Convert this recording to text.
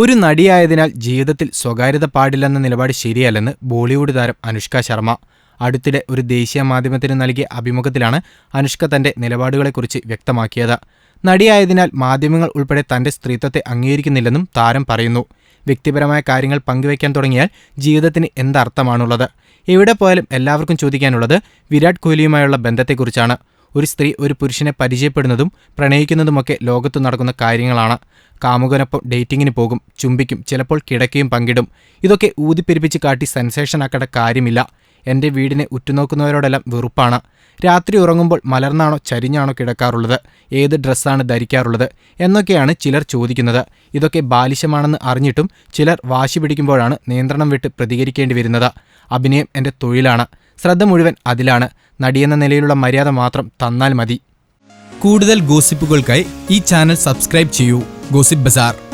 ഒരു നടിയായതിനാൽ ജീവിതത്തിൽ സ്വകാര്യത പാടില്ലെന്ന നിലപാട് ശരിയല്ലെന്ന് ബോളിവുഡ് താരം അനുഷ്ക ശർമ്മ. അടുത്തിടെ ഒരു ദേശീയ മാധ്യമത്തിന് നൽകിയ അഭിമുഖത്തിലാണ് അനുഷ്ക തന്റെ നിലപാടുകളെക്കുറിച്ച് വ്യക്തമാക്കിയത്. നടിയായതിനാൽ മാധ്യമങ്ങൾ ഉൾപ്പെടെ തന്റെ സ്ത്രീത്വത്തെ അംഗീകരിക്കുന്നില്ലെന്നും താരം പറയുന്നു. വ്യക്തിപരമായ കാര്യങ്ങൾ പങ്കുവയ്ക്കാൻ തുടങ്ങിയാൽ ജീവിതത്തിന് എന്തർത്ഥമാണുള്ളത്? എവിടെ പോയാലും എല്ലാവർക്കും ചോദിക്കാനുള്ളത് വിരാട് കോഹ്ലിയുമായുള്ള ബന്ധത്തെക്കുറിച്ചാണ്. ഒരു സ്ത്രീ ഒരു പുരുഷനെ പരിചയപ്പെടുന്നതും പ്രണയിക്കുന്നതുമൊക്കെ ലോകത്ത് നടക്കുന്ന കാര്യങ്ങളാണ്. കാമുകനൊപ്പം ഡേറ്റിങ്ങിന് പോകും ചുംബിക്കും ചിലപ്പോൾ കിടക്കയും പങ്കിടും. ഇതൊക്കെ ഊതിപ്പെരിപ്പിച്ച് കാട്ടി സെൻസേഷനാക്കേണ്ട കാര്യമില്ല. എന്റെ വീടിനെ ഉറ്റുനോക്കുന്നവരോടെല്ലാം വെറുപ്പാണ്. രാത്രി ഉറങ്ങുമ്പോൾ മലർന്നാണോ ചരിഞ്ഞാണോ കിടക്കാറുള്ളത്? ഏത് ഡ്രസ്സാണ് ധരിക്കാറുള്ളത്? എന്നൊക്കെയാണ് ചിലർ ചോദിക്കുന്നത്. ഇതൊക്കെ ബാലിശമാണെന്ന് അറിഞ്ഞിട്ടും ചിലർ വാശി പിടിക്കുമ്പോഴാണ് നിയന്ത്രണം വിട്ട് പ്രതികരിക്കേണ്ടി വരുന്നത്. അഭിനയം എന്റെ തൊഴിലാണ്. ശ്രദ്ധ മുഴുവൻ അതിലാണ്. നടിയെന്ന നിലയിലുള്ള മര്യാദ മാത്രം തന്നാൽ മതി. കൂടുതൽ ഗോസിപ്പുകൾക്കായി ഈ ചാനൽ സബ്സ്ക്രൈബ് ചെയ്യൂ. ഗോസിപ്പ് ബസാർ.